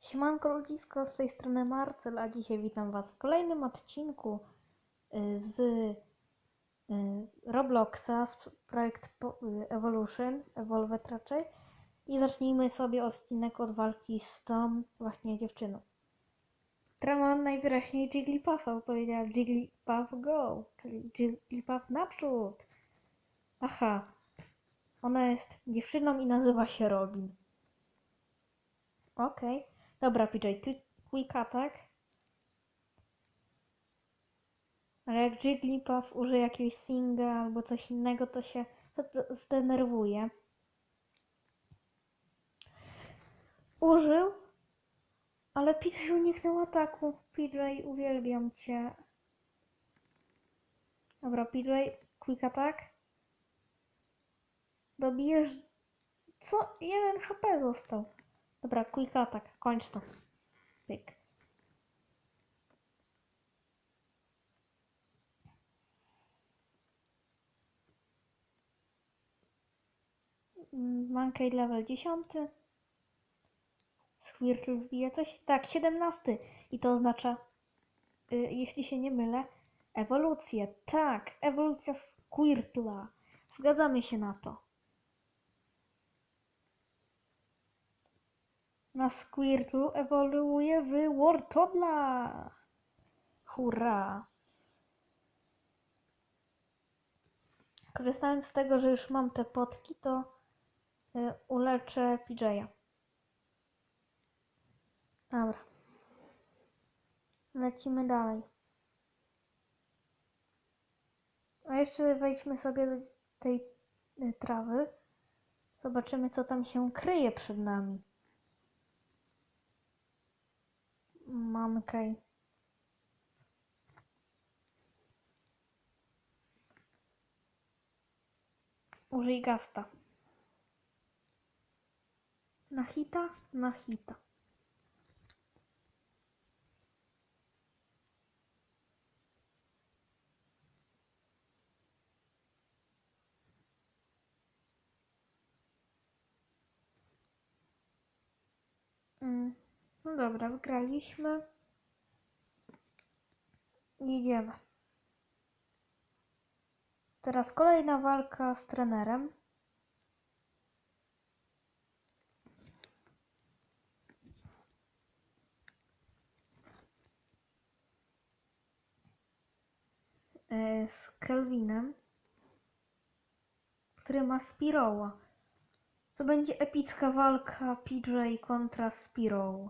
Siemanko ludzisko, z tej strony Marcel, a dzisiaj witam Was w kolejnym odcinku y, z y, Robloxa, z projekt y, Evolution, Evolved raczej. I zacznijmy sobie odcinek od walki z tą właśnie dziewczyną. Która ma najwyraźniej Jigglypuffa, bo powiedziała Jigglypuff go, czyli Jigglypuff naprzód. Aha, ona jest dziewczyną i nazywa się Robin. Okej. Dobra, PJ, ty quick attack. Ale jak Jigglypuff użyje jakiegoś singa albo coś innego, to się zdenerwuje. Użył, ale PJ uniknął ataku. PJ, uwielbiam cię. Dobra, PJ, quick attack. Dobijesz... Co? Jeden HP został. Dobra, quick attack, kończ to. Pyk. Mm, Monkey level 10. Squirtle wbija coś? Tak, 17. I to oznacza, y, jeśli się nie mylę, ewolucję. Tak, ewolucja Squirtla. Zgadzamy się na to. Na Squirtle ewoluuje w Wartodla. Hurra! Korzystając z tego, że już mam te potki, to y, uleczę PJ'a. Dobra. Lecimy dalej. A jeszcze wejdźmy sobie do tej y, trawy. Zobaczymy, co tam się kryje przed nami. Mankej. Użyj gasta. Na hita? Na hita. No dobra, wygraliśmy. Idziemy. Teraz kolejna walka z trenerem. E, Z Kelvinem, który ma Spiroła. To będzie epicka walka PJ kontra Spiro.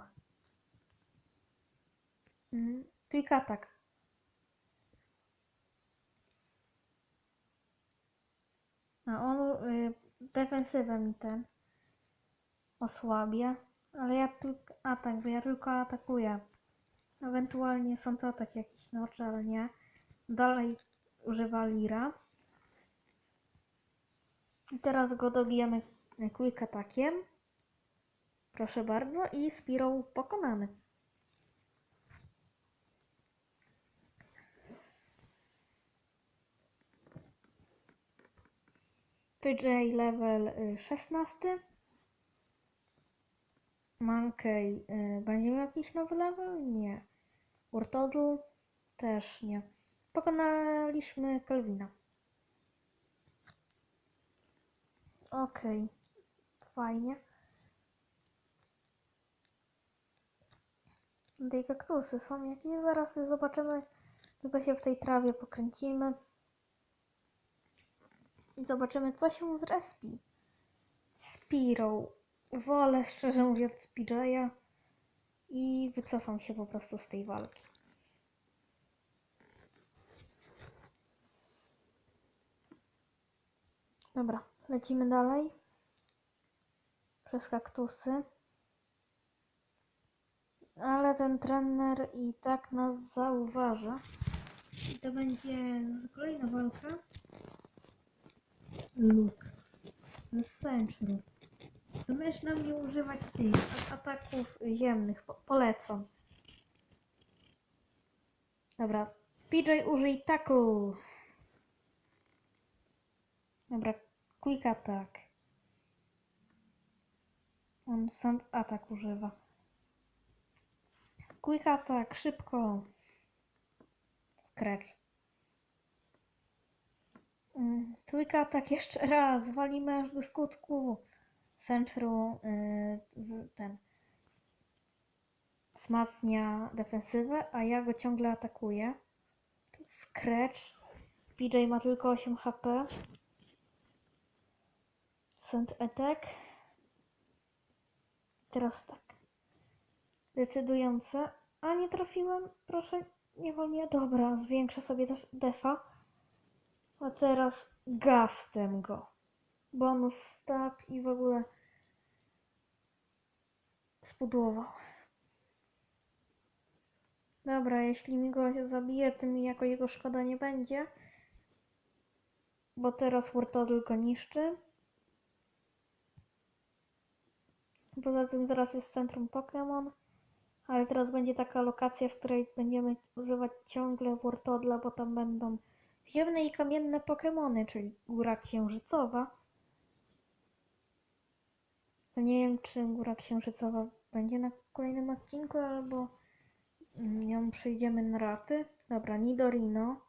Mm, Quick attack. A on y, defensywę mi ten osłabia, ale ja tylko atak, bo ja tylko atakuję. Ewentualnie są to atak jakiś na oczy, ale nie. Dalej używa Lira. I teraz go dobijemy quick attackiem. Proszę bardzo i Spirou pokonany. PJ level y, 16. Monkey. y, Będzie miał jakiś nowy level? Nie. Wartodl? Też nie. Pokonaliśmy Kelvina. Okej. Fajnie. Tej kaktusy są jakieś? Zaraz je zobaczymy. Tylko się w tej trawie pokręcimy. I zobaczymy, co się zrespi. Spiro. Wolę, szczerze mówiąc, Spiraya. I wycofam się po prostu z tej walki. Dobra, lecimy dalej. Przez kaktusy. Ale ten trener i tak nas zauważa. I to będzie kolejna walka. To będziesz na mnie używać tych ataków ziemnych. Po polecam. Dobra. PJ użyj tackle. Dobra, quick attack. On sand attack używa. Quick attack, szybko. Scratch. Mm, Quick attack jeszcze raz, walimy aż do skutku. Centrum y, w- ten wzmacnia defensywę, a ja go ciągle atakuję. Scratch. PJ ma tylko 8 HP. Send attack. Teraz tak. Decydujące. A nie trafiłem. Proszę, nie wol mnie. Dobra, zwiększę sobie def- defa. A teraz gastem go. Bonus stab i w ogóle spudłował. Dobra, jeśli mi go zabije, to mi jako jego szkoda nie będzie. Bo teraz Wartodl go niszczy. Poza tym zaraz jest centrum Pokémon. Ale teraz będzie taka lokacja, w której będziemy używać ciągle Wartodla, bo tam będą ziemne i kamienne Pokémony, czyli Góra Księżycowa. Nie wiem, czy Góra Księżycowa będzie na kolejnym odcinku, albo ją przejdziemy na raty. Dobra, Nidorino.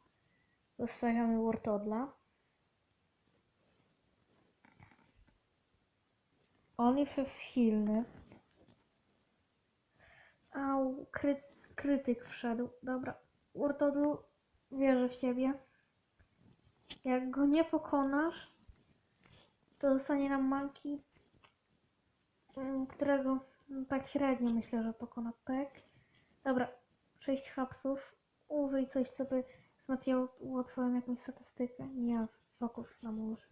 Zostawiamy Wartodla. On już jest silny. Au, kry, krytyk wszedł. Dobra, Wartodlu, wierzę w ciebie. Jak go nie pokonasz, to zostanie nam Manki, mm, którego mm, tak średnio myślę, że pokona Pek. Dobra, 6 hapsów. Użyj coś, co by wzmacniało twoją jakąś statystykę. Nie, fokus na murze.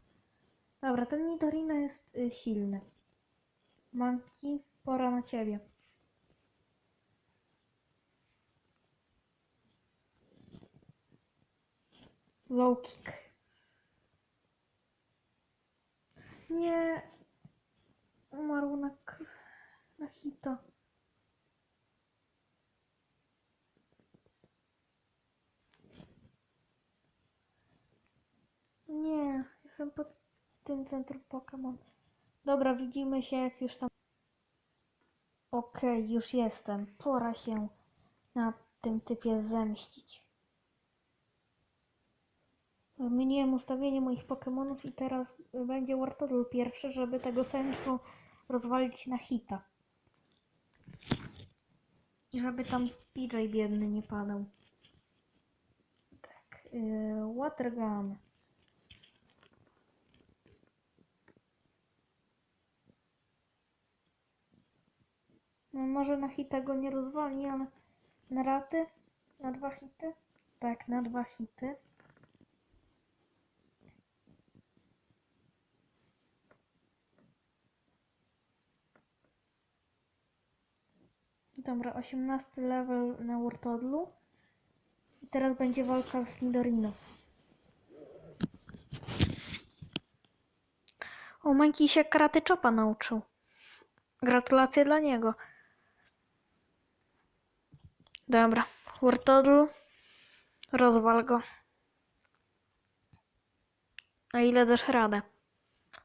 Dobra, ten Nidorino jest y, silny. Manki, pora na ciebie. Low kick. Nie. Umarł na, na hita. Nie, jestem pod tym centrum Pokémon. Dobra, widzimy się jak już tam. Okej, już jestem. Pora się na tym typie zemścić. Zmieniłem ustawienie moich Pokémonów i teraz będzie Wartodl pierwszy, żeby tego centrum rozwalić na hita. I żeby tam PJ biedny nie padał. Tak, yy, Watergun. No, może na hita go nie rozwali, ale na raty? Na dwa hity? Tak, na dwa hity. Dobra, 18 level na Wartodlu. I teraz będzie walka z Nidorino. O, Manki się karate chopa nauczył. Gratulacje dla niego. Dobra, Wartodlu. Rozwal go. Na ile dasz radę?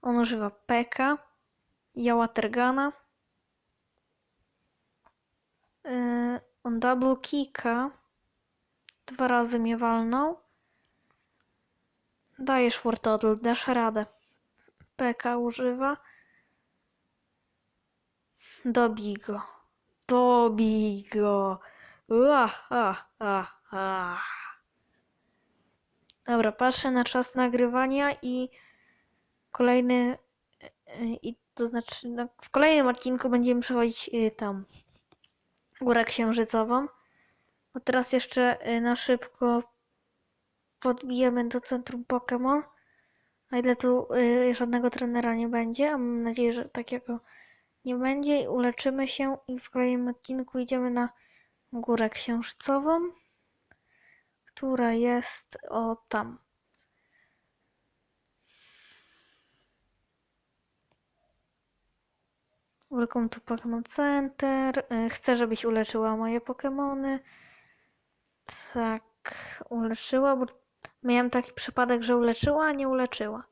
On używa Peka. Ja Watergana. Yy, on double kicka. Dwa razy mnie walnął. Dajesz Wartodl, dasz radę. Peka używa. Dobij go. Dobij go. Dobra, patrzę na czas nagrywania i kolejny yy, i to znaczy no, w kolejnym odcinku będziemy przechodzić yy, tam Górę Księżycową. Bo teraz jeszcze y, na szybko podbijemy do centrum Pokémon. A ile tu y, żadnego trenera nie będzie, a mam nadzieję, że takiego nie będzie. I uleczymy się i w kolejnym odcinku idziemy na Górę Księżycową, która jest o tam. Welcome to Pokémon Center. Y, Chcę, żebyś uleczyła moje Pokémony. Tak, uleczyła, bo miałem taki przypadek, że uleczyła, a nie uleczyła.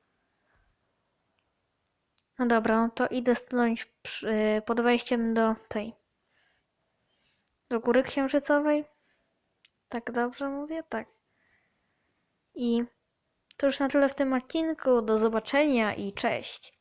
No dobra, no to idę stanąć przy, pod wejściem do tej. Do Góry Księżycowej. Tak dobrze mówię? Tak. I to już na tyle w tym odcinku. Do zobaczenia i cześć.